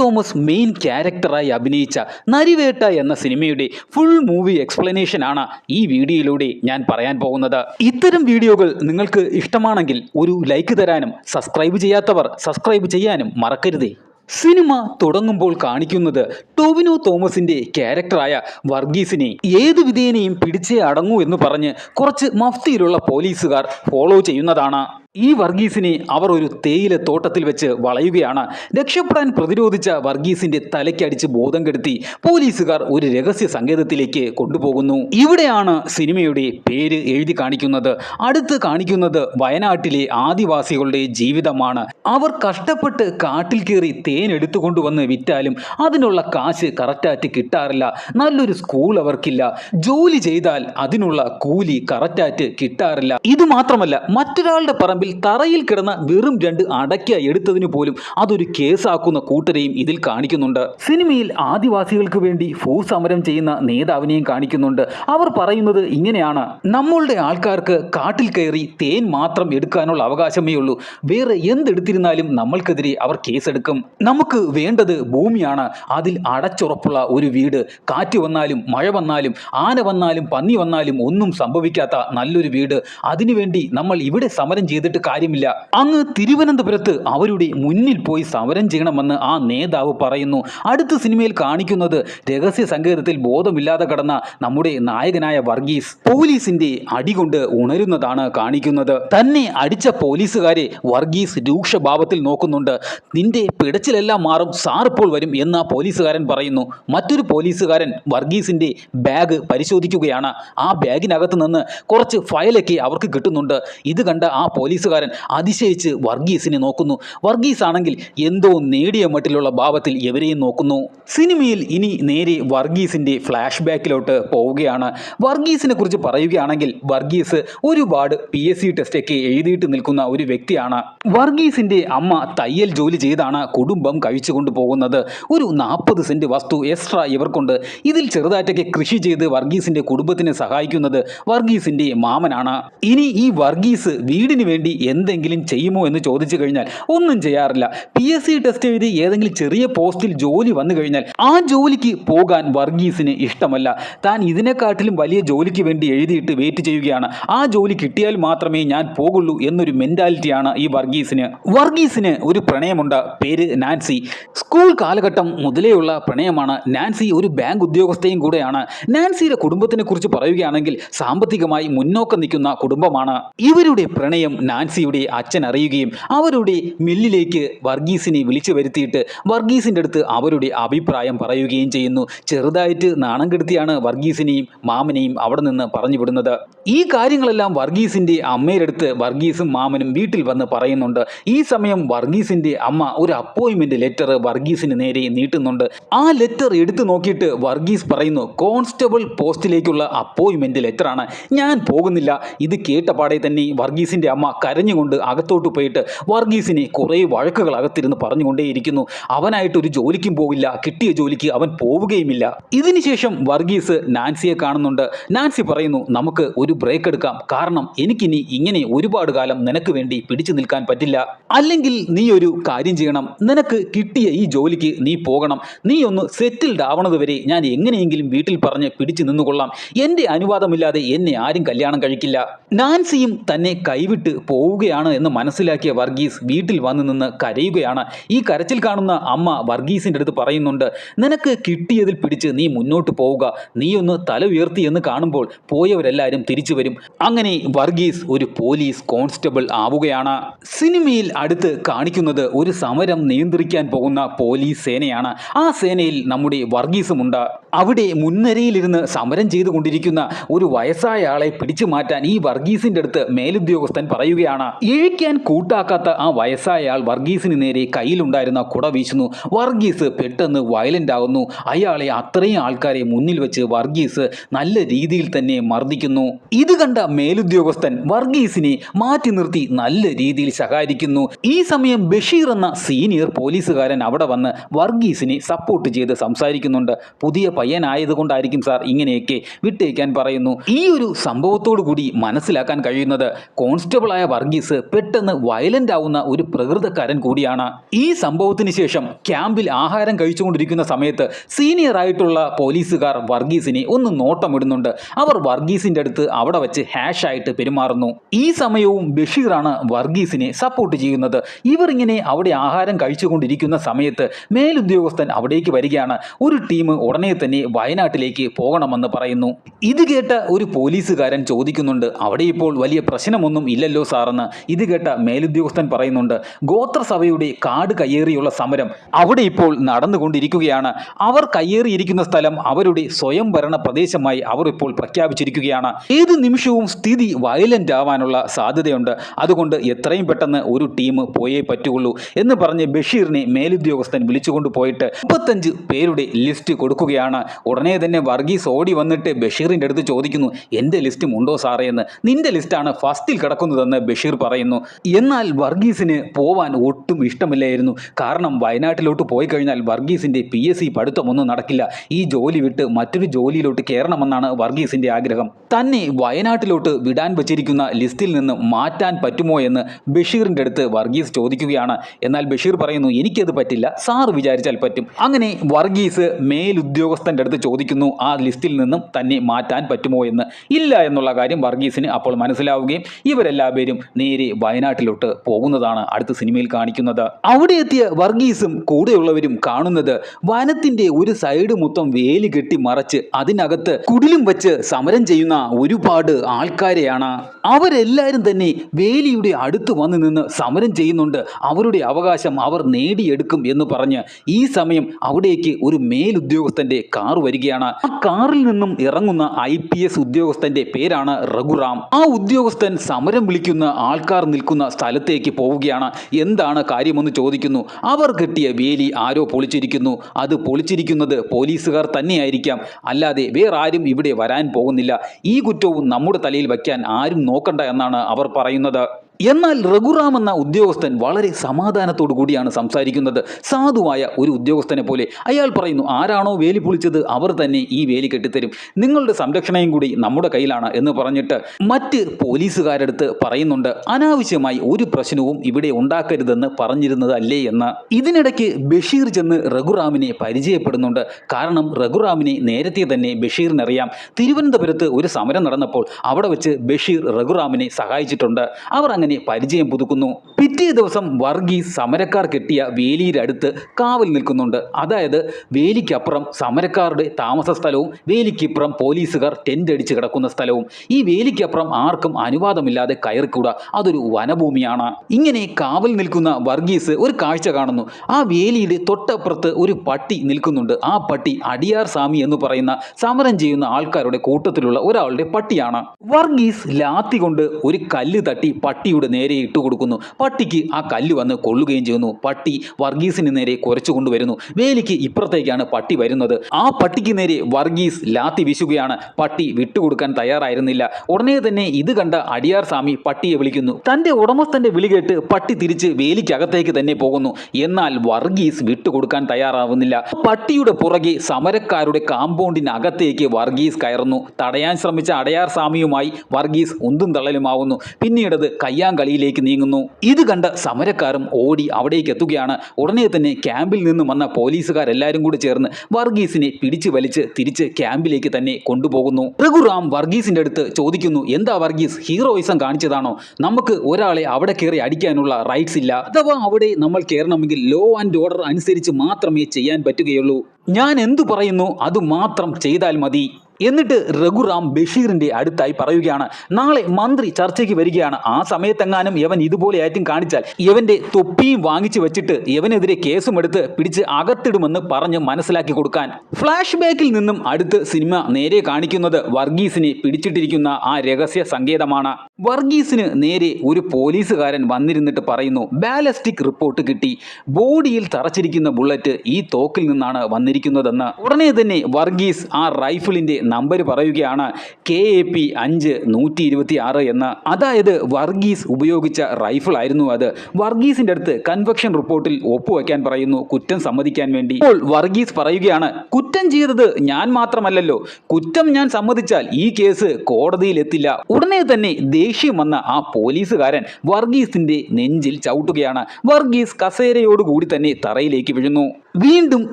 Thomas main ക്യാരക്ടറായി അഭിനയിച്ച നരിവേട്ട എന്ന സിനിമയുടെ ഫുൾ മൂവി എക്സ്പ്ലനേഷൻ ആണ് ഈ വീഡിയോയിലൂടെ ഞാൻ പറയാൻ പോകുന്നത്. ഇത്തരം വീഡിയോകൾ നിങ്ങൾക്ക് ഇഷ്ടമാണെങ്കിൽ ഒരു ലൈക്ക് തരാനും സബ്സ്ക്രൈബ് ചെയ്യാത്തവർ സബ്സ്ക്രൈബ് ചെയ്യാനും മറക്കരുതേ. സിനിമ തുടങ്ങുമ്പോൾ കാണിക്കുന്നത് ടോവിനോ തോമസിന്റെ ക്യാരക്ടറായ വർഗീസിനെ ഏത് വിധേനയും പിടിച്ചേ അടങ്ങൂ എന്ന് പറഞ്ഞ് കുറച്ച് മഫ്തിയിലുള്ള പോലീസുകാർ ഫോളോ ചെയ്യുന്നതാണ്. ഈ വർഗീസിനെ അവർ ഒരു തേയില തോട്ടത്തിൽ വെച്ച് വളയുകയാണ്. രക്ഷപ്പെടാൻ പ്രതിരോധിച്ച വർഗീസിന്റെ തലയ്ക്കടിച്ച് ബോധം കെടുത്തി പോലീസുകാർ ഒരു രഹസ്യ സങ്കേതത്തിലേക്ക് കൊണ്ടുപോകുന്നു. ഇവിടെയാണ് സിനിമയുടെ പേര് എഴുതി കാണിക്കുന്നത്. അടുത്ത് കാണിക്കുന്നത് വയനാട്ടിലെ ആദിവാസികളുടെ ജീവിതമാണ്. അവർ കഷ്ടപ്പെട്ട് കാട്ടിൽ കയറി തേൻ എടുത്തുകൊണ്ടുവന്ന് വിറ്റാലും അതിനുള്ള കാശ് കറക്റ്റായിട്ട് കിട്ടാറില്ല. നല്ലൊരു സ്കൂൾ അവർക്കില്ല. ജോലി ചെയ്താൽ അതിനുള്ള കൂലി കറക്റ്റായിട്ട് കിട്ടാറില്ല. ഇത് മാത്രമല്ല മറ്റൊരാളുടെ പറമ്പിൽ തറയിൽ കിടന്ന വെറും രണ്ട് അടയ്ക്ക എടുത്തതിന് പോലും അതൊരു കേസാക്കുന്ന കൂട്ടരെയും ഇതിൽ കാണിക്കുന്നുണ്ട്. സിനിമയിൽ ആദിവാസികൾക്ക് വേണ്ടി ഭൂസമരം ചെയ്യുന്ന നേതാവിനെയും കാണിക്കുന്നുണ്ട്. അവർ പറയുന്നത് ഇങ്ങനെയാണ്. നമ്മളുടെ ആൾക്കാർക്ക് കാട്ടിൽ കയറി തേൻ മാത്രം എടുക്കാനുള്ള അവകാശമേ ഉള്ളൂ. വേറെ എന്തെടുത്തിരുന്നാലും നമ്മൾക്കെതിരെ അവർ കേസെടുക്കും. നമുക്ക് വേണ്ടത് ഭൂമിയാണ്. അതിൽ അടച്ചുറപ്പുള്ള ഒരു വീട്. കാറ്റ് വന്നാലും മഴ വന്നാലും ആന വന്നാലും പന്നി വന്നാലും ഒന്നും സംഭവിക്കാത്ത നല്ലൊരു വീട്. അതിനുവേണ്ടി നമ്മൾ ഇവിടെ സമരം ചെയ്തിട്ട് കാര്യമില്ല. അങ്ങ് തിരുവനന്തപുരത്ത് അവരുടെ മുന്നിൽ പോയി സമരം ചെയ്യണമെന്ന് ആ നേതാവ് പറയുന്നു. അടുത്ത സിനിമയിൽ കാണിക്കുന്നത് രഹസ്യ സങ്കേതത്തിൽ ബോധമില്ലാതെ കടന്ന നമ്മുടെ നായകനായ വർഗീസ് പോലീസിന്റെ അടികൊണ്ട് ഉണരുന്നതാണ് കാണിക്കുന്നത്. തന്നെ അടിച്ച പോലീസുകാരെ വർഗീസ് രൂക്ഷഭാവത്തിൽ നോക്കുന്നുണ്ട്. നിന്റെ പിടച്ചിലെല്ലാം മാറും സാർ ഇപ്പോൾ വരും എന്ന് ആ പോലീസുകാരൻ പറയുന്നു. മറ്റൊരു പോലീസുകാരൻ വർഗീസിന്റെ ബാഗ് പരിശോധിക്കുകയാണ്. ആ ബാഗിനകത്ത് നിന്ന് കുറച്ച് ഫയലൊക്കെ അവർക്ക് കിട്ടുന്നുണ്ട്. ഇത് കണ്ട ആ പോലീസുകാരൻ അതിശയിച്ച് വർഗീസിനെ നോക്കുന്നു. വർഗീസ് ആണെങ്കിൽ എന്തോ നേടിയ മട്ടിലുള്ള ഭാവത്തിൽ എവരെയും നോക്കുന്നു. സിനിമയിൽ ഇനി നേരെ വർഗീസിന്റെ ഫ്ലാഷ് ബാക്കിലോട്ട് പോവുകയാണ്. വർഗീസിനെ കുറിച്ച് പറയുകയാണെങ്കിൽ വർഗീസ് ഒരുപാട് പി എസ് സി ടെസ്റ്റൊക്കെ എഴുതിയിട്ട് നിൽക്കുന്ന ഒരു വ്യക്തിയാണ്. വർഗീസിന്റെ അമ്മ തയ്യൽ ജോലി ചെയ്താണ് കുടുംബം കഴിച്ചുകൊണ്ട് പോകുന്നത്. ഒരു നാൽപ്പത് സെന്റ് വസ്തു എക്സ്ട്രാ ഇവർക്കുണ്ട്. ഇതിൽ ചെറുതായിട്ടൊക്കെ കൃഷി ചെയ്ത് വർഗീസിന്റെ കുടുംബത്തിനെ സഹായിക്കുന്നത് വർഗീസിന്റെ മാമനാണ്. ഇനി ഈ വർഗീസ് വീടിന് വേണ്ടി എന്തെങ്കിലും ചെയ്യുമോ എന്ന് ചോദിച്ചു കഴിഞ്ഞാൽ ഒന്നും ചെയ്യാറില്ല. പി എസ് സി ടെസ്റ്റ് എഴുതി ഏതെങ്കിലും ചെറിയ പോസ്റ്റിൽ ജോലി വന്നു കഴിഞ്ഞാൽ ആ ജോലിക്ക് പോകാൻ വർഗീസിന് ഇഷ്ടമല്ല. താൻ ഇതിനെക്കാട്ടിലും വലിയ ജോലിക്ക് വേണ്ടി എഴുതിയിട്ട് വെയിറ്റ് ചെയ്യുകയാണ്. ആ ജോലി കിട്ടിയാൽ മാത്രമേ ഞാൻ പോകുള്ളൂ എന്നൊരു മെന്റാലിറ്റിയാണ് ഈ വർഗീസിന്. വർഗീസിന് ഒരു പ്രണയമുണ്ട്. പേര് നാൻസി. സ്കൂൾ കാലഘട്ടം മുതലേയുള്ള പ്രണയമാണ്. നാൻസി ഒരു ബാങ്ക് ഉദ്യോഗസ്ഥയും കൂടെയാണ്. നാൻസിയുടെ കുടുംബത്തിനെ കുറിച്ച് പറയുകയാണെങ്കിൽ സാമ്പത്തികമായി മുന്നോക്കം നിൽക്കുന്ന കുടുംബമാണ്. ഇവരുടെ പ്രണയം നാൻസിയുടെ അച്ഛൻ അറിയുകയും അവരുടെ മില്ലിലേക്ക് വർഗീസിനെ വിളിച്ചു വരുത്തിയിട്ട് വർഗീസിന്റെ അടുത്ത് അവരുടെ അഭിപ്രായം പറയുകയും ചെയ്യുന്നു. ചെറുതായിട്ട് നാണം കെടുത്തിയാണ് വർഗീസിനെയും മാമനെയും അവിടെ നിന്ന് പറഞ്ഞു വിടുന്നത്. ഈ കാര്യങ്ങളെല്ലാം വർഗീസിന്റെ അമ്മയുടെ അടുത്ത് വർഗീസും മാമനും വീട്ടിൽ വന്ന് പറയുന്നുണ്ട്. ഈ സമയം വർഗീസിന്റെ അമ്മ ഒരു അപ്പോയിൻമെന്റ് ലെറ്റർ വർഗീസിന് നേരെ നീട്ടുന്നുണ്ട്. ആ ലെറ്റർ എടുത്തു നോക്കിയിട്ട് വർഗീസ് പറയുന്നു കോൺസ്റ്റബിൾ പോസ്റ്റിലേക്കുള്ള അപ്പോയിൻമെന്റ് ലെറ്ററാണ് ഞാൻ പോകുന്നില്ല. ഇത് കേട്ട പാടെ തന്നെ വർഗീസിന്റെ അമ്മ കരഞ്ഞുകൊണ്ട് അകത്തോട്ട് പോയിട്ട് വർഗീസിനെ കുറേ വഴക്കുകൾ അകത്തിരുന്ന് പറഞ്ഞുകൊണ്ടേയിരിക്കുന്നു. അവനായിട്ട് ഒരു ജോലിക്കും പോവില്ല കിട്ടിയ ജോലിക്ക് അവൻ പോവുകയുമില്ല. ഇതിനുശേഷം വർഗീസ് നാൻസിയെ കാണുന്നുണ്ട്. നാൻസി പറയുന്നു നമുക്ക് ഒരു ബ്രേക്ക് എടുക്കാം. കാരണം എനിക്കിനി ഇങ്ങനെ ഒരുപാട് കാലം നിനക്ക് വേണ്ടി പിടിച്ചു നിൽക്കാൻ പറ്റില്ല. അല്ലെങ്കിൽ നീ ഒരു കാര്യം ചെയ്യണം. നിനക്ക് കിട്ടിയ ഈ ജോലിക്ക് നീ പോകണം. നീ ഒന്ന് സെറ്റിൽഡ് ആവണത് വരെ ഞാൻ എങ്ങനെയെങ്കിലും വീട്ടിൽ പറഞ്ഞ് പിടിച്ചു നിന്നുകൊള്ളാം. എന്റെ അനുവാദമില്ലാതെ എന്നെ ആരും കല്യാണം കഴിക്കില്ല. നാൻസിയും തന്നെ കൈവിട്ട് പോവുകയാണ് എന്ന് മനസ്സിലാക്കിയ വർഗീസ് വീട്ടിൽ വന്നു നിന്ന് കരയുകയാണ്. ഈ കരച്ചിൽ കാണുന്ന അമ്മ വർഗീസിന്റെ അടുത്ത് പറയുന്നുണ്ട് നിനക്ക് കിട്ടിയതിൽ പിടിച്ച് നീ മുന്നോട്ട് പോവുക. നീ ഒന്ന് തല ഉയർത്തി എന്ന് കാണുമ്പോൾ പോയവരെല്ലാവരും തിരിച്ചു വരും. അങ്ങനെ വർഗീസ് ഒരു പോലീസ് കോൺസ്റ്റബിൾ ആവുകയാണ്. സിനിമയിൽ അടുത്ത് കാണിക്കുന്നത് ഒരു സമരം നിയന്ത്രിക്കാൻ പോകുന്ന പോലീസ് സേനയാണ്. ആ സേനയിൽ നമ്മുടെ വർഗീസുമുണ്ട് അവിടെ മുൻനിരയിലിരുന്ന് സമരം ചെയ്തുകൊണ്ടിരിക്കുന്ന ഒരു വയസ്സായ ആളെ പിടിച്ചു മാറ്റാൻ ഈ വർഗീസിന്റെ അടുത്ത് മേലുദ്യോഗസ്ഥൻ പറയുകയാണ്. ഇഴിക്കാൻ കൂട്ടാക്കാത്ത ആ വയസ്സായ ആൾ വർഗീസിന് നേരെ കയ്യിലുണ്ടായിരുന്ന കുട വീശുന്നു. വർഗീസ് പെട്ടെന്ന് വയലന്റ് ആകുന്നു. അയാളെ അത്രയും ആൾക്കാരെ മുന്നിൽ വെച്ച് വർഗീസ് നല്ല രീതിയിൽ തന്നെ മർദ്ദിക്കുന്നു. ഇത് കണ്ട മേലുദ്യോഗസ്ഥൻ വർഗീസിനെ മാറ്റി നിർത്തി നല്ല രീതിയിൽ ശകാരിക്കുന്നു. ഈ സമയം ബഷീർ എന്ന സീനിയർ പോലീസുകാരൻ അവിടെ വന്ന് വർഗീസിനെ സപ്പോർട്ട് ചെയ്ത് സംസാരിക്കുന്നുണ്ട്. പുതിയ പയ്യനായതുകൊണ്ടായിരിക്കും സാർ ഇങ്ങനെയൊക്കെ വിട്ടേക്കാൻ പറയുന്നു. ഈ ഒരു സംഭവത്തോടു കൂടി മനസ്സിലാക്കാൻ കഴിയുന്നത് കോൺസ്റ്റബിളായ വർഗീസ് പെട്ടെന്ന് വയലന്റ് ആവുന്ന ഒരു പ്രകൃതക്കാരൻ കൂടിയാണ്. ഈ സംഭവത്തിന് ശേഷം ക്യാമ്പിൽ ആഹാരം കഴിച്ചുകൊണ്ടിരിക്കുന്ന സമയത്ത് സീനിയർ ആയിട്ടുള്ള പോലീസുകാർ വർഗീസിനെ ഒന്ന് നോട്ടമിടുന്നുണ്ട്. അവർ വർഗീസിന്റെ അടുത്ത് അവിടെ വെച്ച് ഹാഷ് ആയിട്ട് പെരുമാറുന്നു. ഈ സമയവും ബഷീറാണ് വർഗീസിനെ സപ്പോർട്ട് ചെയ്യുന്നത്. ഇവർ ഇങ്ങനെ അവിടെ ആഹാരം കഴിച്ചുകൊണ്ടിരിക്കുന്ന സമയത്ത് മേലുദ്യോഗസ്ഥൻ അവിടേക്ക് വരികയാണ്. ഒരു ടീം ഉടനെ തന്നെ വയനാട്ടിലേക്ക് പോകണമെന്ന് പറയുന്നു. ഇത് കേട്ട ഒരു പോലീസുകാരൻ ചോദിക്കുന്നുണ്ട് അവിടെ ഇപ്പോൾ വലിയ പ്രശ്നമൊന്നും ഇല്ലല്ലോ സാറെന്ന്? ഇത് കേട്ട മേലുദ്യോഗസ്ഥൻ പറയുന്നുണ്ട് ഗോത്രസഭയുടെ കാട് കയ്യേറിയുള്ള സമരം അവിടെ ഇപ്പോൾ നടന്നുകൊണ്ടിരിക്കുകയാണ്. അവർ കയ്യേറിയിരിക്കുന്ന സ്ഥലം അവരുടെ സ്വയംഭരണ പ്രദേശമായി അവർ ഇപ്പോൾ പ്രഖ്യാപിച്ചിരിക്കുകയാണ്. ഏത് നിമിഷവും സ്ഥിതി വയലന്റ് ആവാനുള്ള സാധ്യതയുണ്ട്. അതുകൊണ്ട് എത്രയും പെട്ടെന്ന് ഒരു ടീം പോയേ പറ്റുകയുള്ളൂ എന്ന് പറഞ്ഞ് ബഷീറിനെ മേലുദ്യോഗസ്ഥൻ വിളിച്ചുകൊണ്ട് പോയിട്ട് മുപ്പത്തഞ്ച് പേരുടെ ലിസ്റ്റ് കൊടുക്കുകയാണ്. ഉടനെ തന്നെ വർഗീസ് ഓടി വന്നിട്ട് ബഷീറിന്റെ അടുത്ത് ചോദിക്കുന്നു എന്റെ ലിസ്റ്റും ഉണ്ടോ സാറേ? എന്ന്. നിന്റെ ലിസ്റ്റാണ് ഫസ്റ്റിൽ കിടക്കുന്നതെന്ന് ബഷീർ പറയുന്നു. എന്നാൽ വർഗീസിന് പോവാൻ ഒട്ടും ഇഷ്ടമില്ലായിരുന്നു. കാരണം വയനാട്ടിലോട്ട് പോയി കഴിഞ്ഞാൽ വർഗീസിന്റെ പി എസ് സി പഠിത്തമൊന്നും നടക്കില്ല. ഈ ജോലി വിട്ട് മറ്റൊരു ജോലിയിലോട്ട് കയറണമെന്നാണ് വർഗീസിന്റെ ആഗ്രഹം. തന്നെ വയനാട്ടിലോട്ട് വിടാൻ വച്ചിരിക്കുന്ന ലിസ്റ്റിൽ നിന്ന് മാറ്റാൻ പറ്റുമോ എന്ന് ബഷീറിന്റെ അടുത്ത് വർഗീസ് ചോദിക്കുകയാണ്. എന്നാൽ ബഷീർ പറയുന്നു എനിക്കത് പറ്റില്ല. സാർ വിചാരിച്ചാൽ പറ്റും. അങ്ങനെ വർഗീസ് മേലുദ്യോഗസ്ഥന്റെ അടുത്ത് ചോദിക്കുന്നു ആ ലിസ്റ്റിൽ നിന്നും തന്നെ മാറ്റാൻ പറ്റുമോ എന്ന്? ഇല്ല എന്നുള്ള കാര്യം വർഗീസിന് അപ്പോൾ മനസ്സിലാവുകയും ഇവരെല്ലാവരും നേരെ വയനാട്ടിലോട്ട് പോകുന്നതാണ് അടുത്ത സിനിമയിൽ കാണിക്കുന്നത്. അവിടെ എത്തിയ വർഗീസും കൂടെയുള്ളവരും കാണുന്നത് വനത്തിന്റെ ഒരു സൈഡ് മൊത്തം വേലി കെട്ടി മറച്ച് അതിനകത്ത് കുടിലും വെച്ച് സമരം ചെയ്യുന്ന ഒരുപാട് ആൾക്കാരെയാണ് അവരെല്ലാവരും തന്നെ വേലിയുടെ അടുത്ത് വന്ന് നിന്ന് സമരം ചെയ്യുന്നുണ്ട്. അവരുടെ അവകാശം അവർ നേടിയെടുക്കും എന്ന് പറഞ്ഞ് ഈ സമയം അവിടേക്ക് ഒരു മേലുദ്യോഗസ്ഥന്റെ കാർ വരികയാണ്. ആ കാറിൽ നിന്നും ഇറങ്ങുന്ന ഐ പി എസ് ഉദ്യോഗസ്ഥന്റെ പേരാണ് രഘുറാം. ആ ഉദ്യോഗസ്ഥൻ സമരം വിളിക്കുന്ന ആൾക്കാർ നിൽക്കുന്ന സ്ഥലത്തേക്ക് പോവുകയാണ്. എന്താണ് കാര്യമെന്ന് ചോദിക്കുന്നു. അവർ കെട്ടിയ വേലി ആരോ പൊളിച്ചിരിക്കുന്നു. അത് പൊളിച്ചിരിക്കുന്നത് പോലീസുകാർ തന്നെയായിരിക്കാം. അല്ലാതെ വേറെ ആരും ഇവിടെ വരാൻ പോകുന്നില്ല. ഈ കുറ്റവും നമ്മുടെ തലയിൽ വയ്ക്കാൻ ആരും നോക്കണ്ട എന്നാണ് അവർ പറയുന്നത്. എന്നാൽ രഘുറാം എന്ന ഉദ്യോഗസ്ഥൻ വളരെ സമാധാനത്തോടു കൂടിയാണ് സംസാരിക്കുന്നത്. സാധുവായ ഒരു ഉദ്യോഗസ്ഥനെ പോലെ. അയാൾ പറയുന്നു ആരാണോ വേലി പൊളിച്ചത് അവർ തന്നെ ഈ വേലി കെട്ടിത്തരും. നിങ്ങളുടെ സംരക്ഷണയും കൂടി നമ്മുടെ കയ്യിലാണ് എന്ന് പറഞ്ഞിട്ട് മറ്റ് പോലീസുകാരടുത്ത് പറയുന്നുണ്ട്. അനാവശ്യമായി ഒരു പ്രശ്നവും ഇവിടെ ഉണ്ടാക്കരുതെന്ന് പറഞ്ഞിരുന്നത് അല്ലേ എന്ന്. ഇതിനിടയ്ക്ക് ബഷീർ ചെന്ന് രഘുറാമിനെ പരിചയപ്പെടുന്നുണ്ട്. കാരണം രഘുറാമിനെ നേരത്തെ തന്നെ ബഷീറിനറിയാം. തിരുവനന്തപുരത്ത് ഒരു സമരം നടന്നപ്പോൾ അവിടെ വെച്ച് ബഷീർ രഘുറാമിനെ സഹായിച്ചിട്ടുണ്ട്. അവർ അങ്ങനെ പരിചയം പുതുക്കുന്നു. പിറ്റേ ദിവസം വർഗീസ് സമരക്കാർ കെട്ടിയ വേലിയുടെ അടുത്ത് കാവൽ നിൽക്കുന്നുണ്ട്. അതായത് വേലിക്കപ്പുറം സമരക്കാരുടെ താമസ സ്ഥലവും വേലിക്കിപ്പുറം പോലീസുകാർ ടെന്റ് അടിച്ച് കിടക്കുന്ന സ്ഥലവും. ഈ വേലിക്കപ്പുറം ആർക്കും അനുവാദമില്ലാതെ കയറിക്കൂടാ. അതൊരു വനഭൂമിയാണ്. ഇങ്ങനെ കാവൽ നിൽക്കുന്ന വർഗീസ് ഒരു കാഴ്ച കാണുന്നു. ആ വേലിയുടെ തൊട്ടപ്പുറത്ത് ഒരു പട്ടി നിൽക്കുന്നുണ്ട്. ആ പട്ടി അടിയാർ സ്വാമി എന്ന് പറയുന്ന സമരം ചെയ്യുന്ന ആൾക്കാരുടെ കൂട്ടത്തിലുള്ള ഒരാളുടെ പട്ടിയാണ്. വർഗീസ് ലാത്തി കൊണ്ട് ഒരു കല്ല് തട്ടി പട്ടിയുടെ നേരെ ഇട്ടു കൊടുക്കുന്നു പട്ടിക്ക് ആ കല്ല് വന്ന് കൊള്ളുകയും ചെയ്യുന്നു. പട്ടി വർഗീസിന് നേരെ കുറച്ചു കൊണ്ടുവരുന്നു. വേലിക്ക് ഇപ്പുറത്തേക്കാണ് പട്ടി വരുന്നത്. ആ പട്ടിക്ക് നേരെ വർഗീസ് ലാത്തി വീശുകയാണ്. പട്ടി വിട്ടുകൊടുക്കാൻ തയ്യാറായിരുന്നില്ല. ഉടനെ തന്നെ ഇത് കണ്ട അടിയാർ സ്വാമി പട്ടിയെ വിളിക്കുന്നു. തന്റെ ഉടമസ്ഥന്റെ വിളി കേട്ട് പട്ടി തിരിച്ച് വേലിക്കകത്തേക്ക് തന്നെ പോകുന്നു. എന്നാൽ വർഗീസ് വിട്ടുകൊടുക്കാൻ തയ്യാറാവുന്നില്ല. പട്ടിയുടെ പുറകെ സമരക്കാരുടെ കാമ്പൗണ്ടിനകത്തേക്ക് വർഗീസ് കയറുന്നു. തടയാൻ ശ്രമിച്ച അടയാർ സ്വാമിയുമായി വർഗീസ് ഉന്തും തള്ളലുമാവുന്നു. പിന്നീടത് കയ്യാങ്കളിയിലേക്ക് നീങ്ങുന്നു. ഇത് കണ്ട സമരക്കാരും ഓടി അവിടേക്ക് എത്തുകയാണ്. ഉടനെ തന്നെ ക്യാമ്പിൽ നിന്നും വന്ന പോലീസുകാരെല്ലാവരും കൂടി ചേർന്ന് വർഗീസിനെ പിടിച്ചു വലിച്ച് തിരിച്ച് ക്യാമ്പിലേക്ക് തന്നെ കൊണ്ടുപോകുന്നു. രഘുറാം വർഗീസിന്റെ അടുത്ത് ചോദിക്കുന്നു എന്താ വർഗീസ് ഹീറോയിസം കാണിച്ചതാണോ? നമുക്ക് ഒരാളെ അവിടെ കയറി അടിക്കാനുള്ള റൈറ്റ്സ് ഇല്ല. അഥവാ അവിടെ നമ്മൾ കയറണമെങ്കിൽ ലോ ആൻഡ് ഓർഡർ അനുസരിച്ച് മാത്രമേ ചെയ്യാൻ പറ്റുകയുള്ളൂ. ഞാൻ എന്തു പറയുന്നു? അത് മാത്രം ചെയ്താൽ മതി. എന്നിട്ട് രഘുറാം ബഷീറിന്റെ അടുത്തായി പറയുകയാണ് നാളെ മന്ത്രി ചർച്ചയ്ക്ക് വരികയാണ്. ആ സമയത്തെങ്ങാനും യവൻ ഇതുപോലെ ആയിട്ടും കാണിച്ചാൽ ഇവന്റെ തൊപ്പിയും വാങ്ങിച്ചു വെച്ചിട്ട് യവനെതിരെ കേസും എടുത്ത് പിടിച്ച് അകത്തിടുമെന്ന് പറഞ്ഞ് മനസ്സിലാക്കി കൊടുക്കാൻ. ഫ്ലാഷ് ബാക്കിൽ നിന്നും അടുത്ത് സിനിമ നേരെ കാണിക്കുന്നത് വർഗീസിനെ പിടിച്ചിട്ടിരിക്കുന്ന ആ രഹസ്യ സങ്കേതമാണ്. വർഗീസിന് നേരെ ഒരു പോലീസുകാരൻ വന്നിരുന്നിട്ട് പറയുന്നു ബാലസ്റ്റിക് റിപ്പോർട്ട് കിട്ടി. ബോഡിയിൽ തറച്ചിരിക്കുന്ന ബുള്ളറ്റ് ഈ തോക്കിൽ നിന്നാണ് വന്നിരിക്കുന്നതെന്ന്. ഉടനെ തന്നെ വർഗീസ് ആ റൈഫിളിന്റെ നമ്പർ പറയുകയാണ് കെ എ പി അഞ്ച് നൂറ്റി ഇരുപത്തി ആറ് എന്ന് അതായത് വർഗീസ് ഉപയോഗിച്ച റൈഫിൾ ആയിരുന്നു അത്. വർഗീസിന്റെ അടുത്ത് കൺവെക്ഷൻ റിപ്പോർട്ടിൽ ഒപ്പുവെക്കാൻ പറയുന്നു കുറ്റം സമ്മതിക്കാൻ വേണ്ടി. ഇപ്പോൾ വർഗീസ് പറയുകയാണ് കുറ്റം ചെയ്തത് ഞാൻ മാത്രമല്ലല്ലോ കുറ്റം ഞാൻ സമ്മതിച്ചാൽ ഈ കേസ് കോടതിയിൽ എത്തില്ല. ഉടനെ തന്നെ ദേഷ്യം വന്ന ആ പോലീസുകാരൻ വർഗീസിന്റെ നെഞ്ചിൽ ചവിട്ടുകയാണ്. വർഗീസ് കസേരയോടുകൂടി തന്നെ തറയിലേക്ക് വീഴുന്നു. വീണ്ടും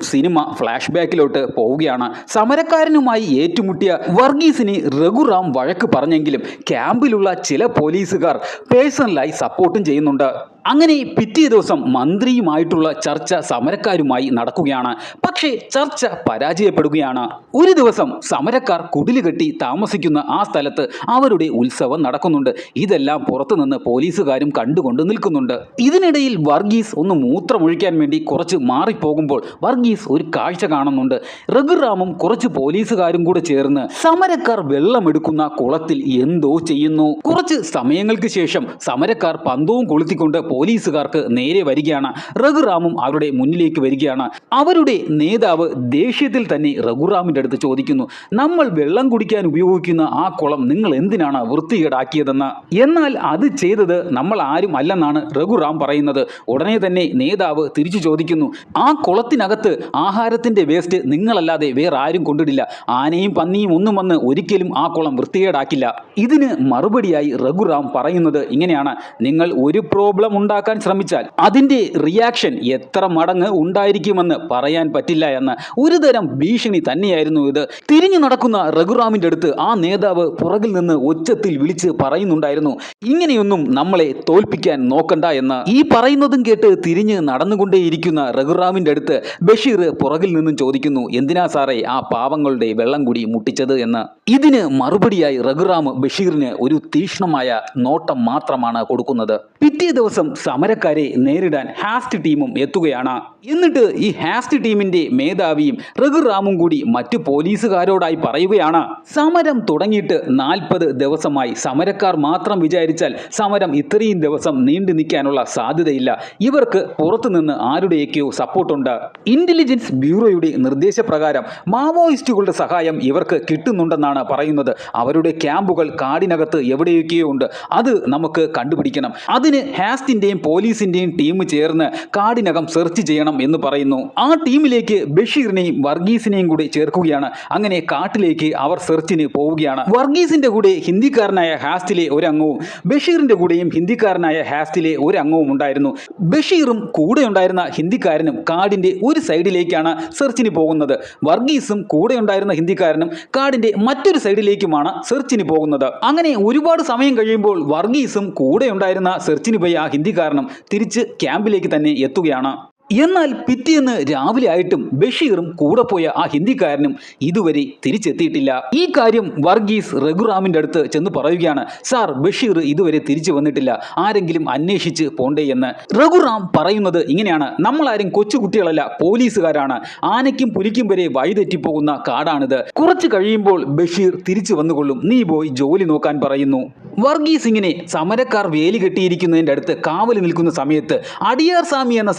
സിനിമ ഫ്ലാഷ് ബാക്കിലോട്ട് പോവുകയാണ്. സമരക്കാരനുമായി ഏറ്റുമുട്ടിയ വർഗീസിന് രഘുറാം വഴക്ക് പറഞ്ഞെങ്കിലും ക്യാമ്പിലുള്ള ചില പോലീസുകാർ പേഴ്സണലായി സപ്പോർട്ടും ചെയ്യുന്നുണ്ട്. അങ്ങനെ പിറ്റേ ദിവസം മന്ത്രിയുമായിട്ടുള്ള ചർച്ച സമരക്കാരുമായി നടക്കുകയാണ്. പക്ഷേ ചർച്ച പരാജയപ്പെടുകയാണ്. ഒരു ദിവസം സമരക്കാർ കുടിലുകെട്ടി താമസിക്കുന്ന ആ സ്ഥലത്ത് അവരുടെ ഉത്സവം നടക്കുന്നുണ്ട്. ഇതെല്ലാം പുറത്തുനിന്ന് പോലീസുകാരും കണ്ടുകൊണ്ട് നിൽക്കുന്നുണ്ട്. ഇതിനിടയിൽ വർഗീസ് ഒന്ന് മൂത്രമൊഴിക്കാൻ വേണ്ടി കുറച്ച് മാറിപ്പോകുമ്പോൾ വർഗീസ് ഒരു കാഴ്ച കാണുന്നുണ്ട്. രഘുറാമും കുറച്ച് പോലീസുകാരും കൂടെ ചേർന്ന് സമരക്കാർ വെള്ളമെടുക്കുന്ന കുളത്തിൽ എന്തോ ചെയ്യുന്നു. കുറച്ച് സമയങ്ങൾക്ക് ശേഷം സമരക്കാർ പന്തവും കൊളുത്തിക്കൊണ്ട് പോലീസുകാർക്ക് നേരെ വരികയാണ്. രഘുറാമും അവരുടെ മുന്നിലേക്ക് വരികയാണ്. അവരുടെ നേതാവ് ദേഷ്യത്തിൽ തന്നെ രഘുറാമിന്റെ അടുത്ത് ചോദിക്കുന്നു നമ്മൾ വെള്ളം കുടിക്കാൻ ഉപയോഗിക്കുന്ന ആ കുളം നിങ്ങൾ എന്തിനാണ് വൃത്തികേടാക്കിയതെന്ന്? എന്നാൽ അത് ചെയ്തത് നമ്മൾ ആരും അല്ലെന്നാണ് രഘുറാം പറയുന്നത്. ഉടനെ തന്നെ നേതാവ് തിരിച്ചു ചോദിക്കുന്നു ആ കുളത്തിനകത്ത് ആഹാരത്തിന്റെ വേസ്റ്റ് നിങ്ങളല്ലാതെ വേറെ ആരും കൊണ്ടിടില്ല. ആനയും പന്നിയും ഒന്നും വന്ന് ഒരിക്കലും ആ കുളം വൃത്തികേടാക്കില്ല. ഇതിന് മറുപടിയായി രഘുറാം പറയുന്നത് ഇങ്ങനെയാണ് നിങ്ങൾ ഒരു പ്രോബ്ലം ഉണ്ടാക്കാൻ ശ്രമിച്ചാൽ അതിന്റെ റിയാക്ഷൻ എത്ര മടങ്ങ് ഉണ്ടായിരിക്കുമെന്ന് പറയാൻ പറ്റില്ല എന്ന് ഒരുതരം ഭീഷണി തന്നെയായിരുന്നു ഇത്. തിരിഞ്ഞു നടക്കുന്ന രഘുറാമിന്റെ അടുത്ത് ആ നേതാവ് പുറകിൽ നിന്ന് ഒച്ചത്തിൽ വിളിച്ച് പറയുന്നുണ്ടായിരുന്നു ഇങ്ങനെയൊന്നും നമ്മളെ തോൽപ്പിക്കാൻ നോക്കണ്ട എന്ന്. ഈ പറയുന്നതും കേട്ട് തിരിഞ്ഞ് നടന്നുകൊണ്ടേയിരിക്കുന്ന രഘുറാമിന്റെ അടുത്ത് ബഷീർ പുറകിൽ നിന്നും ചോദിക്കുന്നു എന്തിനാ സാറേ ആ പാവങ്ങളുടെ വെള്ളം കൂടി മുട്ടിച്ചത് എന്ന്. ഇതിന് മറുപടിയായി രഘുറാം ബഷീറിന് ഒരു തീക്ഷ്ണമായ നോട്ടം മാത്രമാണ് കൊടുക്കുന്നത്. പിറ്റേ ദിവസം സമരക്കാരെ നേരിടാൻ ഹാസ്റ്റ് ടീമും എത്തുകയാണ്. എന്നിട്ട് ഈ ഹാസ്റ്റ് ടീമിന്റെ മേധാവിയും റഘുറാമും കൂടി മറ്റു പോലീസുകാരോടായി പറയുകയാണ്. സമരം തുടങ്ങിയിട്ട് നാൽപ്പത് ദിവസമായി സമരക്കാർ മാത്രം വിചാരിച്ചാൽ സമരം ഇത്രയും ദിവസം നീണ്ടു നിൽക്കാനുള്ള സാധ്യതയില്ല. ഇവർക്ക് പുറത്തുനിന്ന് ആരുടെയൊക്കെയോ സപ്പോർട്ടുണ്ട്. ഇന്റലിജൻസ് ബ്യൂറോയുടെ നിർദ്ദേശപ്രകാരം മാവോയിസ്റ്റുകളുടെ സഹായം ഇവർക്ക് കിട്ടുന്നുണ്ടെന്നാണ് പറയുന്നത്. അവരുടെ ക്യാമ്പുകൾ കാടിനകത്ത് എവിടെയൊക്കെയോ ഉണ്ട്. അത് നമുക്ക് കണ്ടുപിടിക്കണം. അതിന് ഹാസ്റ്റിന്റെയും പോലീസിന്റെയും ടീം ചേർന്ന് കാടിനകം സെർച്ച് ചെയ്യണം എന്ന് പറയുന്നു. ആ ടീമിലേക്ക് ബഷീറിനെയും വർഗീസിനെയും കൂടി ചേർക്കുകയാണ്. അങ്ങനെ കാട്ടിലേക്ക് അവർ സെർച്ചിന് പോവുകയാണ്. വർഗീസിന്റെ കൂടെ ഹിന്ദിക്കാരനായ ഹാസ്റ്റിലെ ഒരു അംഗവും ബഷീറിന്റെ കൂടെയും ഹിന്ദിക്കാരനായ ഹാസ്റ്റിലെ ഒരു ഉണ്ടായിരുന്നു. ബഷീറും കൂടെ ഉണ്ടായിരുന്ന ഹിന്ദിക്കാരനും കാടിന്റെ ഒരു സൈഡിലേക്കാണ് സെർച്ചിന് പോകുന്നത്. വർഗീസും കൂടെ ഉണ്ടായിരുന്ന ഹിന്ദിക്കാരനും കാടിന്റെ മറ്റൊരു സൈഡിലേക്കുമാണ് സെർച്ചിന് പോകുന്നത്. അങ്ങനെ ഒരുപാട് സമയം കഴിയുമ്പോൾ വർഗീസും കൂടെ ഉണ്ടായിരുന്ന സെർച്ചിന് പോയി ആ ഹിന്ദിക്കാരനും തിരിച്ച് ക്യാമ്പിലേക്ക് തന്നെ എത്തുകയാണ് എന്നാൽ പിറ്റേന്ന് രാവിലെ ആയിട്ടും ബഷീറും കൂടെ പോയ ആ ഹിന്ദിക്കാരനും ഇതുവരെ തിരിച്ചെത്തിയിട്ടില്ല. ഈ കാര്യം വർഗീസ് രഘുറാമിന്റെ അടുത്ത് ചെന്ന് പറയുകയാണ്. സാർ ബഷീർ ഇതുവരെ തിരിച്ചു വന്നിട്ടില്ല. ആരെങ്കിലും അന്വേഷിച്ച് പോണ്ടേ എന്ന്. രഘുറാം പറയുന്നത് ഇങ്ങനെയാണ്. നമ്മളാരും കൊച്ചുകുട്ടികളല്ല പോലീസുകാരാണ്. ആനയ്ക്കും പുലിക്കും വരെ വഴിതെറ്റിപ്പോകുന്ന കാടാണിത്. കുറച്ച് കഴിയുമ്പോൾ ബഷീർ തിരിച്ചു വന്നുകൊള്ളും. നീ പോയി ജോലി നോക്കാൻ പറയുന്നു. വർഗീസ് ഇങ്ങനെ സമരക്കാർ വേലി കെട്ടിയിരിക്കുന്നതിന്റെ അടുത്ത് കാവൽ നിൽക്കുന്ന സമയത്ത് അടിയാർ സ്വാമി എന്ന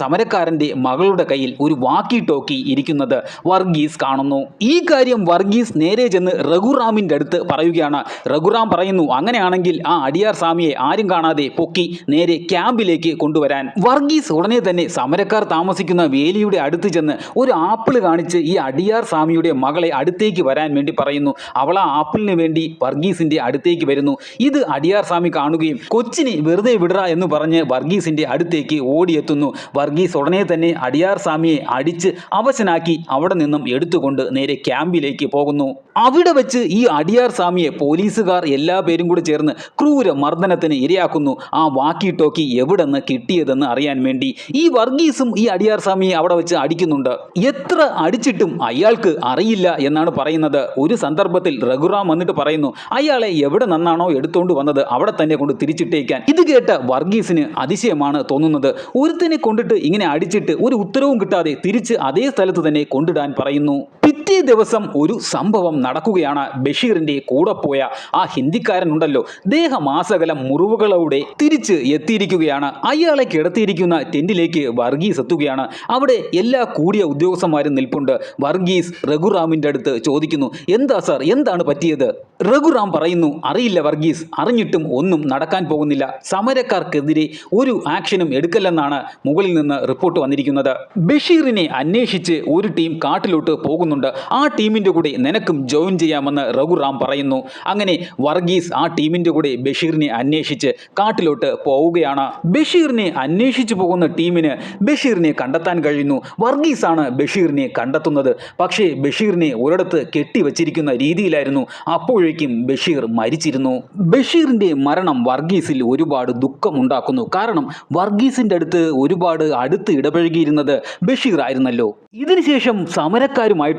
സമരക്കാരന്റെ മകളുടെ കയ്യിൽ ഒരു വാക്കി ടോക്കി ഇരിക്കുന്നത് വർഗീസ് കാണുന്നു. ഈ കാര്യം വർഗീസ് നേരെ ചെന്ന് രഘുറാമിന്റെ അടുത്ത് പറയുകയാണ്. രഘുറാം പറയുന്നു അങ്ങനെയാണെങ്കിൽ ആ അടിയാർ സ്വാമിയെ ആരും കാണാതെ പൊക്കി നേരെ ക്യാമ്പിലേക്ക് കൊണ്ടുവരാൻ. വർഗീസ് ഉടനെ തന്നെ സമരക്കാർ താമസിക്കുന്ന വേലിയുടെ അടുത്ത് ചെന്ന് ഒരു ആപ്പിൾ കാണിച്ച് ഈ അടിയാർ സ്വാമിയുടെ മകളെ അടുത്തേക്ക് വരാൻ വേണ്ടി പറയുന്നു. അവൾ ആ ആപ്പിളിന് വേണ്ടി വർഗീസിന്റെ അടുത്തേക്ക് വരുന്നു. ഇത് അടിയാർ സ്വാമി കാണുകയും കൊച്ചിനെ വെറുതെ വിടറ എന്ന് പറഞ്ഞ് വർഗീസിന്റെ അടുത്തേക്ക് ഓടിയെത്തുന്നു. വർഗീസ് ഉടനെ തന്നെ അടിയാർ സ്വാമിയെ അടിച്ച് അവശനാക്കി അവിടെ നിന്നും എടുത്തുകൊണ്ട് നേരെ ക്യാമ്പിലേക്ക് പോകുന്നു. അവിടെ വെച്ച് ഈ അടിയാർ സ്വാമിയെ പോലീസുകാർ എല്ലാ പേരും കൂടി ചേർന്ന് ക്രൂര മർദ്ദനത്തിന് ഇരയാക്കുന്നു. ആ വാക്കി ടോക്കി എവിടെന്ന് കിട്ടിയതെന്ന് അറിയാൻ വേണ്ടി ഈ വർഗീസും ഈ അടിയാർ സ്വാമിയെ അവിടെ വെച്ച് അടിക്കുന്നുണ്ട്. എത്ര അടിച്ചിട്ടും അയാൾക്ക് അറിയില്ല എന്നാണ് പറയുന്നത്. ഒരു സന്ദർഭത്തിൽ രഘുറാം വന്നിട്ട് പറയുന്നു അയാളെ എവിടെ നിന്നാണോ എടുത്തുകൊണ്ട് വന്നത് അവിടെ തന്നെ കൊണ്ട് തിരിച്ചിട്ടേക്കാൻ. ഇത് കേട്ട വർഗീസിന് അതിശയമാണ് തോന്നുന്നത്. ഒരുത്തിനെ കൊണ്ടിട്ട് ഇങ്ങനെ അടിച്ചിട്ട് ഒരു ഉത്തരവും കിട്ടാതെ തിരിച്ച് അതേ സ്ഥലത്ത് തന്നെ കൊണ്ടിടാൻ പറയുന്നു. പിറ്റേ ദിവസം ഒരു സംഭവം നടക്കുകയാണ്. ബഷീറിന്റെ കൂടെ പോയ ആ ഹിന്ദിക്കാരൻ ഹിന്ദിക്കാരനുണ്ടല്ലോ. ദേഹമാസകലം മുറിവുകളോടെ തിരിച്ച് എത്തിയിരിക്കുകയാണ്. അയാളെ കിടത്തിയിരിക്കുന്ന ടെന്റിലേക്ക് വർഗീസ് എത്തുകയാണ്. അവിടെ എല്ലാ കൂടിയ ഉദ്യോഗസ്ഥന്മാരും നിൽപ്പുണ്ട്. വർഗീസ് രഘുറാമിന്റെ അടുത്ത് ചോദിക്കുന്നു എന്താ സർ? എന്താണ് പറ്റിയത്? രഘുറാം പറയുന്നു അറിയില്ല വർഗീസ് അറിഞ്ഞിട്ടും ഒന്നും നടക്കാൻ പോകുന്നില്ല. സമരക്കാർക്കെതിരെ ഒരു ആക്ഷനും എടുക്കല്ലെന്നാണ് മുകളിൽ നിന്ന് റിപ്പോർട്ട് വന്നിരിക്കുന്നത്. ബഷീറിനെ അന്വേഷിച്ച് ഒരു ടീം കാട്ടിലോട്ട് പോകുന്നുണ്ട് ആ ടീമിന്റെ കൂടെ നിനക്കും ജോയിൻ ചെയ്യാമെന്ന് രഘുറാം പറയുന്നു. അങ്ങനെ വർഗീസ് ആ ടീമിന്റെ കൂടെ ബഷീറിനെ അന്വേഷിച്ച് കാട്ടിലോട്ട് പോവുകയാണ്. ബഷീറിനെ അന്വേഷിച്ചു പോകുന്ന ടീമിന് ബഷീറിനെ കണ്ടെത്താൻ കഴിയുന്നു. വർഗീസാണ് ബഷീറിനെ കണ്ടെത്തുന്നത്. പക്ഷേ ബഷീറിനെ ഒരിടത്ത് കെട്ടിവച്ചിരിക്കുന്ന രീതിയിലായിരുന്നു. അപ്പോഴേക്കും ബഷീർ മരിച്ചിരുന്നു. ബഷീറിന്റെ മരണം വർഗീസിൽ ഒരുപാട് ദുഃഖമുണ്ടാക്കുന്നു. കാരണം വർഗീസിന്റെ അടുത്ത് ഒരുപാട് അടുത്ത് ഇടപഴകിയിരുന്നത് ബഷീർ ആയിരുന്നല്ലോ ഇതിനുശേഷം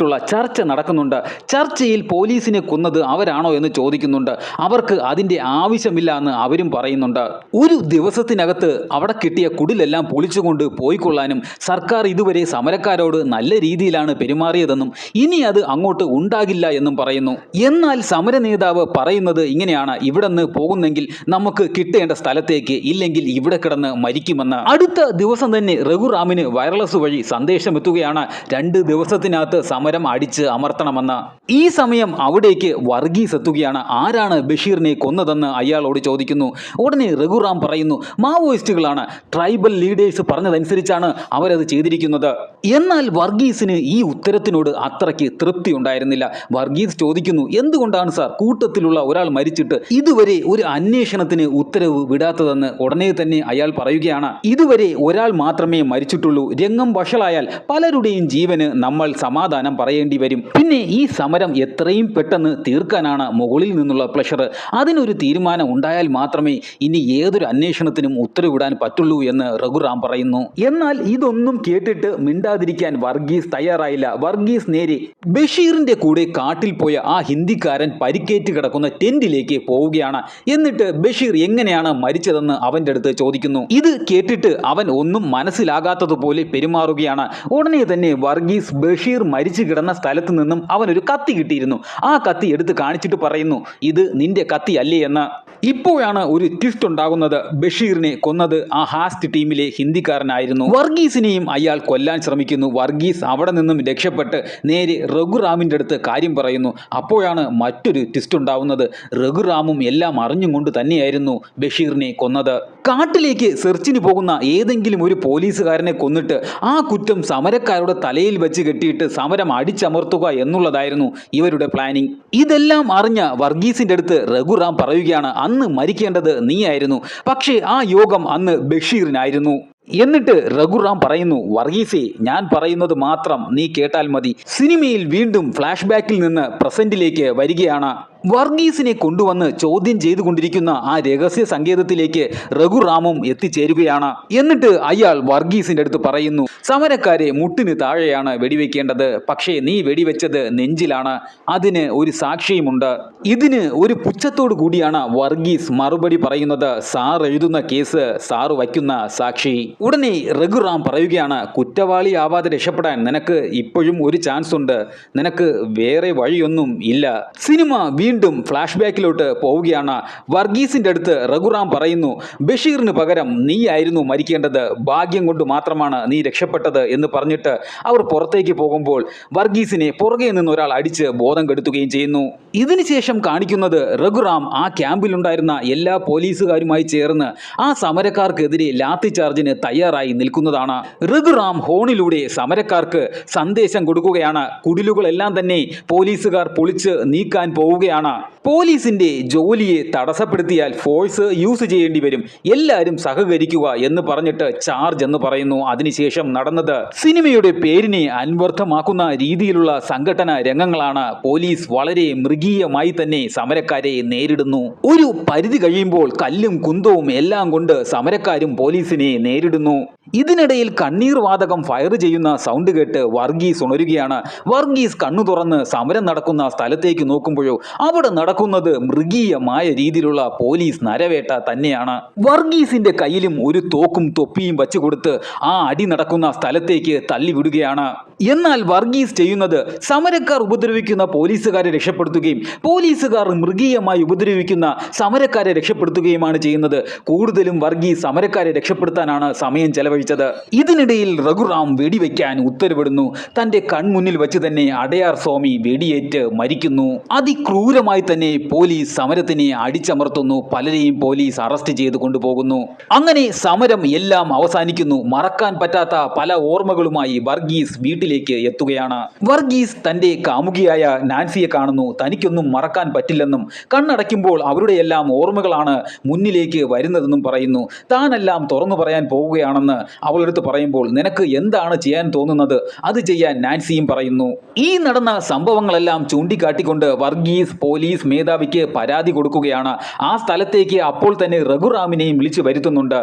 സമരക്കാരുമായിട്ടുള്ള ചർച്ച നടക്കുന്നുണ്ട്. ചർച്ചയിൽ പോലീസിനെ കൊന്നത് അവരാണോ എന്ന് ചോദിക്കുന്നുണ്ട്. അവർക്ക് അതിന്റെ ആവശ്യമില്ല എന്ന് അവരും പറയുന്നുണ്ട്. ഒരു ദിവസത്തിനകത്ത് അവിടെ കിട്ടിയ കുടിലെല്ലാം പൊളിച്ചുകൊണ്ട് പോയിക്കൊള്ളാനും സർക്കാർ ഇതുവരെ സമരക്കാരോട് നല്ല രീതിയിലാണ് പെരുമാറിയതെന്നും ഇനി അത് അങ്ങോട്ട് ഉണ്ടാകില്ല എന്നും പറയുന്നു. എന്നാൽ സമര നേതാവ് പറയുന്നത് ഇങ്ങനെയാണ്. ഇവിടെ നിന്ന് പോകുന്നെങ്കിൽ നമുക്ക് കിട്ടേണ്ട സ്ഥലത്തേക്ക് ഇല്ലെങ്കിൽ ഇവിടെ കിടന്ന് മരിക്കുമെന്ന്. അടുത്ത ദിവസം തന്നെ രഘുറാമിന് വയർലെസ് വഴി സന്ദേശം എത്തുകയാണ് രണ്ട് ദിവസത്തിനകത്ത് സമരം അടിച്ച് അമർത്തണമെന്ന് ഈ സമയം അവിടേക്ക് വർഗീസ് എത്തുകയാണ്. ആരാണ് ബഷീറിനെ കൊന്നതെന്ന് അയാളോട് ചോദിക്കുന്നു. ഉടനെ രഘുറാം പറയുന്നു മാവോയിസ്റ്റുകളാണ്. ട്രൈബൽ ലീഡേഴ്സ് പറഞ്ഞതനുസരിച്ചാണ് അവരത് ചെയ്തിരിക്കുന്നത്. എന്നാൽ വർഗീസിന് ഈ ഉത്തരത്തിനോട് അത്രയ്ക്ക് തൃപ്തി ഉണ്ടായിരുന്നില്ല. വർഗീസ് ചോദിക്കുന്നു എന്തുകൊണ്ടാണ് സാർ കൂട്ടത്തിലുള്ള ഒരാൾ മരിച്ചിട്ട് ഇതുവരെ ഒരു അന്വേഷണത്തിന് ഉത്തരവ് വിടാത്തതെന്ന് ഉടനെ തന്നെ അയാൾ പറയുകയാണ്. ഇതുവരെ ഒരാൾ മാത്രമേ മരിച്ചിട്ടുള്ളൂ. രംഗം വഷളായാൽ പലരുടെയും ജീവന് നമ്മൾ സമാധാനം പറയേണ്ടി വരും. പിന്നെ ഈ സമരം എത്രയും പെട്ടെന്ന് തീർക്കാനാണ് മുകളിൽ നിന്നുള്ള പ്ലഷർ അതിനൊരു തീരുമാനം ഉണ്ടായാൽ മാത്രമേ ഇനി ഏതൊരു അന്വേഷണത്തിനും ഉത്തരവിടാൻ പറ്റുള്ളൂ എന്ന് രഘുറാം പറയുന്നു. എന്നാൽ ഇതൊന്നും കേട്ടിട്ട് മിണ്ടാതിരിക്കാൻ വർഗീസ് തയ്യാറായില്ല. വർഗീസ് നേരെ ബഷീറിന്റെ കൂടെ കാട്ടിൽ പോയ ആ ഹിന്ദിക്കാരൻ പരിക്കേറ്റ് കിടക്കുന്ന ടെന്റിലേക്ക് പോവുകയാണ്. എന്നിട്ട് ബഷീർ എങ്ങനെയാണ് മരിച്ചതെന്ന് അവന്റെ അടുത്ത് ചോദിക്കുന്നു. ഇത് കേട്ടിട്ട് അവൻ ഒന്നും മനസ്സിലാകാത്തതുപോലെ പെരുമാറുകയാണ്. ഉടനെ തന്നെ വർഗീസ് ബഷീർ മരിച്ചു കിടന്ന സ്ഥലത്ത് നിന്നും അവനൊരു കത്തി കിട്ടിയിരുന്നു. ആ കത്തി എടുത്ത് കാണിച്ചിട്ട് പറയുന്നു ഇത് നിന്റെ കത്തി അല്ലേ എന്ന്. ഇപ്പോഴാണ് ഒരു ട്വിസ്റ്റ് ഉണ്ടാകുന്നത്. ബഷീറിനെ കൊന്നത് ആ ഹാസ്റ്റ് ടീമിലെ ഹിന്ദിക്കാരനായിരുന്നു. വർഗീസിനെയും അയാൾ കൊല്ലാൻ ശ്രമിക്കുന്നു. വർഗീസ് അവിടെ നിന്നും രക്ഷപ്പെട്ട് നേരെ രഘുറാമിന്റെ അടുത്ത് കാര്യം പറയുന്നു. അപ്പോഴാണ് മറ്റൊരു ട്വിസ്റ്റ് ഉണ്ടാകുന്നത്. രഘുറാമും എല്ലാം അറിഞ്ഞും കൊണ്ട് തന്നെയായിരുന്നു ബഷീറിനെ കൊന്നത്. കാട്ടിലേക്ക് സെർച്ചിന് പോകുന്ന ഏതെങ്കിലും ഒരു പോലീസുകാരനെ കൊന്നിട്ട് ആ കുറ്റം സമരക്കാരുടെ തലയിൽ വെച്ച് കെട്ടിയിട്ട് സമരം അടിച്ചമർത്തുക എന്നുള്ളതായിരുന്നു ഇവരുടെ പ്ലാനിങ് ഇതെല്ലാം അറിഞ്ഞ വർഗീസിന്റെ അടുത്ത് രഘുറാം പറയുകയാണ് അന്ന് മരിക്കേണ്ടത് നീയായിരുന്നു. പക്ഷേ ആ യോഗം അന്ന് ബഷീറിനായിരുന്നു. എന്നിട്ട് രഘുറാം പറയുന്നു വർഗീസെ ഞാൻ പറയുന്നത് മാത്രം നീ കേട്ടാൽ മതി. സിനിമയിൽ വീണ്ടും ഫ്ലാഷ് ബാക്കിൽ നിന്ന് പ്രസന്റിലേക്ക് വരികയാണ്. വർഗീസിനെ കൊണ്ടുവന്ന് ചോദ്യം ചെയ്തുകൊണ്ടിരിക്കുന്ന ആ രഹസ്യ സങ്കേതത്തിലേക്ക് രഘുറാമും എത്തിച്ചേരുകയാണ്. എന്നിട്ട് അയാൾ വർഗീസിന്റെ അടുത്ത് പറയുന്നു സമരക്കാരെ മുട്ടിന് താഴെയാണ് വെടിവെക്കേണ്ടത്. പക്ഷേ നീ വെടിവെച്ചത് നെഞ്ചിലാണ്. അതിന് ഒരു സാക്ഷിയുമുണ്ട്. ഇതിന് ഒരു പുച്ഛത്തോടു കൂടിയാണ് വർഗീസ് മറുപടി പറയുന്നത് സാർ എഴുതുന്ന കേസ് സാറ് വയ്ക്കുന്ന സാക്ഷി. ഉടനെ രഘുറാം പറയുകയാണ് കുറ്റവാളിയാവാതെ രക്ഷപ്പെടാൻ നിനക്ക് ഇപ്പോഴും ഒരു ചാൻസ് ഉണ്ട്. നിനക്ക് വേറെ വഴിയൊന്നും ഇല്ല. സിനിമ വീണ്ടും ഫ്ലാഷ് ബാക്കിലോട്ട് പോവുകയാണ്. വർഗീസിന്റെ അടുത്ത് രഘുറാം പറയുന്നു ബഷീറിന് പകരം നീയായിരുന്നു മരിക്കേണ്ടത്. ഭാഗ്യം കൊണ്ട് മാത്രമാണ് നീ രക്ഷപ്പെട്ടത് എന്ന് പറഞ്ഞിട്ട് അവർ പുറത്തേക്ക് പോകുമ്പോൾ വർഗീസിനെ പുറകെ നിന്ന് ഒരാൾ അടിച്ച് ബോധം കെടുത്തുകയും ചെയ്യുന്നു. ഇതിനുശേഷം കാണിക്കുന്നത് രഘുറാം ആ ക്യാമ്പിലുണ്ടായിരുന്ന എല്ലാ പോലീസുകാരുമായി ചേർന്ന് ആ സമരക്കാർക്കെതിരെ ലാത്തി ചാർജിന് തയ്യാറായി നിൽക്കുന്നതാണ്. ഋതുറാം ഹോണിലൂടെ സമരക്കാർക്ക് സന്ദേശം കൊടുക്കുകയാണ്. കുടിലുകളെല്ലാം തന്നെ പോലീസുകാർ പൊളിച്ച് നീക്കാൻ പോവുകയാണ്. പോലീസിന്റെ ജോലിയെ തടസ്സപ്പെടുത്തിയാൽ ഫോഴ്സ് യൂസ് ചെയ്യേണ്ടി വരും. എല്ലാവരും സഹകരിക്കുക എന്ന് പറഞ്ഞിട്ട് ചാർജ് എന്ന് പറയുന്നു. അതിനുശേഷം നടന്നത് സിനിമയുടെ പേരിനെ അൻവർത്ഥമാക്കുന്ന രീതിയിലുള്ള സംഘടന രംഗങ്ങളാണ്. പോലീസ് വളരെ മൃഗീയമായി തന്നെ സമരക്കാരെ നേരിടുന്നു. ഒരു പരിധി കഴിയുമ്പോൾ കല്ലും കുന്തവും എല്ലാം കൊണ്ട് സമരക്കാരും പോലീസിനെ നേരിടുന്നു ഇതിനിടയിൽ കണ്ണീർ വാതകം ഫയർ ചെയ്യുന്ന സൗണ്ട് കേട്ട് വർഗീസ് ഉണരുകയാണ്. വർഗീസ് കണ്ണു തുറന്ന് സമരം നടക്കുന്ന സ്ഥലത്തേക്ക് നോക്കുമ്പോഴോ അവിടെ നടക്കുന്നത് മൃഗീയമായ രീതിയിലുള്ള പോലീസ് നരവേട്ട തന്നെയാണ്. വർഗീസിന്റെ കയ്യിലും ഒരു തോക്കും തൊപ്പിയും വച്ചു കൊടുത്ത് ആ അടി നടക്കുന്ന സ്ഥലത്തേക്ക് തള്ളിവിടുകയാണ്. എന്നാൽ വർഗീസ് ചെയ്യുന്നത് സമരക്കാർ ഉപദ്രവിക്കുന്ന പോലീസുകാരെ രക്ഷപ്പെടുത്തുകയും പോലീസുകാർ മൃഗീയമായി ഉപദ്രവിക്കുന്ന സമരക്കാരെ രക്ഷപ്പെടുത്തുകയുമാണ് ചെയ്യുന്നത്. കൂടുതലും വർഗീസ് സമരക്കാരെ രക്ഷപ്പെടുത്താനാണ് സമയം ചെലവഴിച്ചത്. ഇതിനിടയിൽ രഘുറാം വെടിവെക്കാൻ ഉത്തരവിടുന്നു. തന്റെ കൺമുന്നിൽ വെച്ച് തന്നെ അടയാർ സ്വാമി വെടിയേറ്റ് മരിക്കുന്നു. അതിക്രൂരമായി തന്നെ പോലീസ് സമരത്തിനെ അടിച്ചമർത്തുന്നു. പലരെയും പോലീസ് അറസ്റ്റ് ചെയ്ത് കൊണ്ടുപോകുന്നു. അങ്ങനെ സമരം എല്ലാം അവസാനിക്കുന്നു. മറക്കാൻ പറ്റാത്ത പല ഓർമ്മകളുമായി വർഗീസ് വീട്ടിലേക്ക് എത്തുകയാണ്. വർഗീസ് തന്റെ കാമുകിയായ നാൻസിയെ കാണുന്നു. തനിക്കൊന്നും മറക്കാൻ പറ്റില്ലെന്നും കണ്ണടയ്ക്കുമ്പോൾ അവരുടെ എല്ലാം ഓർമ്മകളാണ് മുന്നിലേക്ക് വരുന്നതെന്നും പറയുന്നു. താനെല്ലാം തുറന്നു പറയാൻ പോവുകയാണെന്ന് അവളെടുത്ത് പറയുമ്പോൾ നിനക്ക് എന്താണ് ചെയ്യാൻ തോന്നുന്നത്? അത് ചെയ്യാൻ നാൻസിയും പറയുന്നു. ഈ നടന്ന സംഭവങ്ങളെല്ലാം ചൂണ്ടിക്കാട്ടിക്കൊണ്ട് വർഗീസ് പോലീസ് മേധാവിക്ക് പരാതി കൊടുക്കുകയാണ്. ആ സ്ഥലത്തേക്ക് അപ്പോൾ തന്നെ രഘുറാമിനെയും വിളിച്ചു വരുത്തുന്നുണ്ട്.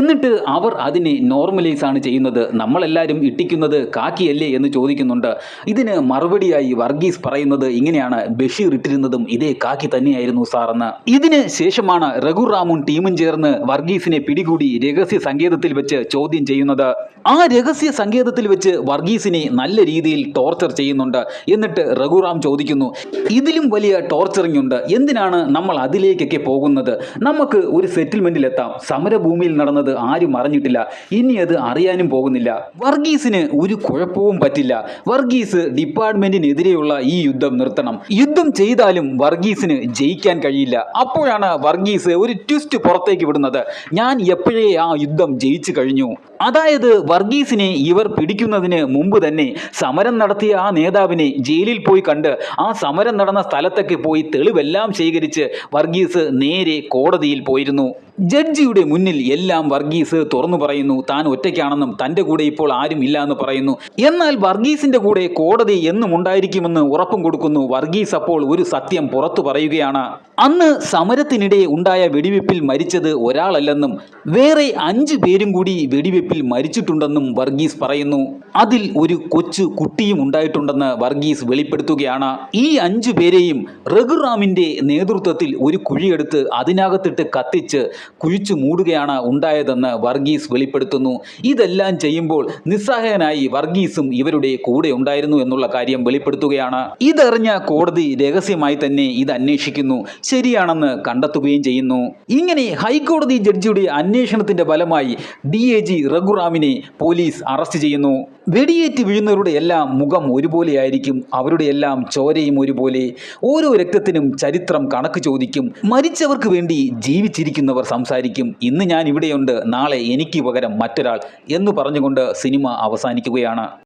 എന്നിട്ട് അവർ അതിനെ നോർമലൈസ് ആണ് ചെയ്യുന്നത്. നമ്മളെല്ലാവരും ഇട്ടിക്കുന്നത് കാക്കിയല്ലേ എന്ന് ചോദിക്കുന്നുണ്ട്. ഇതിന് മറുപടിയായി വർഗീസ് പറയുന്നത് ഇങ്ങനെയാണ്. ബഷീർ ഇട്ടിരുന്നതും ഇതേ കാക്കി തന്നെയായിരുന്നു സാറെന്ന്. ഇതിന് ശേഷമാണ് രഘുറാമും ടീമും ചേർന്ന് വർഗീസിനെ പിടികൂടി രഹസ്യ സങ്കേതത്തിൽ വെച്ച് ചോദ്യം ചെയ്യുന്നത് ആ രഹസ്യ സങ്കേതത്തിൽ വെച്ച് വർഗീസിനെ നല്ല രീതിയിൽ ടോർച്ചർ ചെയ്യുന്നുണ്ട് എന്നിട്ട് രഘുറാം ചോദിക്കുന്നു ഇതിലും വലിയ ടോർച്ചറിംഗ് ഉണ്ട് എന്തിനാണ് നമ്മൾ അതിലേക്കൊക്കെ പോകുന്നത്? നമുക്ക് ഒരു സെറ്റിൽമെന്റിലെത്താം സമരഭൂമിയിൽ നടന്നത് ആരും അറിഞ്ഞിട്ടില്ല. ഇനി അത് അറിയാനും പോകുന്നില്ല. വർഗീസിന് ഒരു കുഴപ്പവും പറ്റില്ല. വർഗീസ് ഡിപ്പാർട്ട്മെന്റിനെതിരെയുള്ള ഈ യുദ്ധം നിർത്തണം. യുദ്ധം ചെയ്താലും വർഗീസിന് ജയിക്കാൻ കഴിയില്ല. അപ്പോഴാണ് വർഗീസ് ഒരു ട്വിസ്റ്റ് പുറത്തേക്ക് വിടുന്നത്. ഞാൻ എപ്പോഴേ ആ യുദ്ധം ജയിച്ചു കഴിഞ്ഞു. അതായത് വർഗീസിനെ ഇവർ പിടിക്കുന്നതിന് മുമ്പ് തന്നെ സമരം നടത്തിയ ആ നേതാവിനെ ജയിലിൽ പോയി കണ്ട് ആ സമരം നടന്ന സ്ഥലത്തൊക്കെ പോയി തെളിവെല്ലാം ശേഖരിച്ച് വർഗീസ് നേരെ കോടതിയിൽ പോയിരുന്നു. ജഡ്ജിയുടെ മുന്നിൽ എല്ലാം വർഗീസ് തുറന്നു പറയുന്നു താൻ ഒറ്റയ്ക്കാണെന്നും തന്റെ കൂടെ ഇപ്പോൾ ആരും ഇല്ല എന്ന് പറയുന്നു. എന്നാൽ വർഗീസിന്റെ കൂടെ കോടതി എന്നും ഉണ്ടായിരിക്കുമെന്ന് ഉറപ്പും കൊടുക്കുന്നു. വർഗീസ് അപ്പോൾ ഒരു സത്യം പുറത്തു പറയുകയാണ്. അന്ന് സമരത്തിനിടെ ഉണ്ടായ വെടിവെപ്പിൽ മരിച്ചത് ഒരാളല്ലെന്നും വേറെ അഞ്ച് പേരും കൂടി വെടിവെപ്പിൽ മരിച്ചിട്ടുണ്ടെന്നും വർഗീസ് പറയുന്നു. അതിൽ ഒരു കൊച്ചു കുട്ടിയും ഉണ്ടായിട്ടുണ്ടെന്ന് വർഗീസ് വെളിപ്പെടുത്തുകയാണ്. ഈ അഞ്ചു പേരെയും റഘുറാമിന്റെ നേതൃത്വത്തിൽ ഒരു കുഴിയെടുത്ത് അതിനകത്തിട്ട് കത്തിച്ച് കുഴിച്ചു മൂടുകയാണ് ഉണ്ടായതെന്ന് വർഗീസ് വെളിപ്പെടുത്തുന്നു. ഇതെല്ലാം ചെയ്യുമ്പോൾ നിസ്സഹായനായി വർഗീസും ഇവരുടെ കൂടെ ഉണ്ടായിരുന്നു എന്നുള്ള കാര്യം വെളിപ്പെടുത്തുകയാണ്. ഇതറിഞ്ഞ കോടതി രഹസ്യമായി തന്നെ ഇത് അന്വേഷിക്കുന്നു. ശരിയാണെന്ന് കണ്ടെത്തുകയും ചെയ്യുന്നു. ഇങ്ങനെ ഹൈക്കോടതി ജഡ്ജിയുടെ അന്വേഷണത്തിന്റെ ഫലമായി ഡി എ ജി റഘുറാമിനെ പോലീസ് അറസ്റ്റ് ചെയ്യുന്നു. വെടിയേറ്റ് വീഴുന്നവരുടെ എല്ലാം മുഖം ഒരുപോലെയായിരിക്കും. അവരുടെ എല്ലാം ചോരയും ഒരുപോലെ. ഓരോ രക്തത്തിനും ചരിത്രം കണക്ക് ചോദിക്കും. മരിച്ചവർക്ക് വേണ്ടി ജീവിച്ചിരിക്കുന്നവർ സംസാരിക്കും. ഇന്ന് ഞാൻ ഇവിടെയുണ്ട്. നാളെ എനിക്ക് പകരം മറ്റൊരാൾ എന്ന് പറഞ്ഞുകൊണ്ട് സിനിമ അവസാനിക്കുകയാണ്.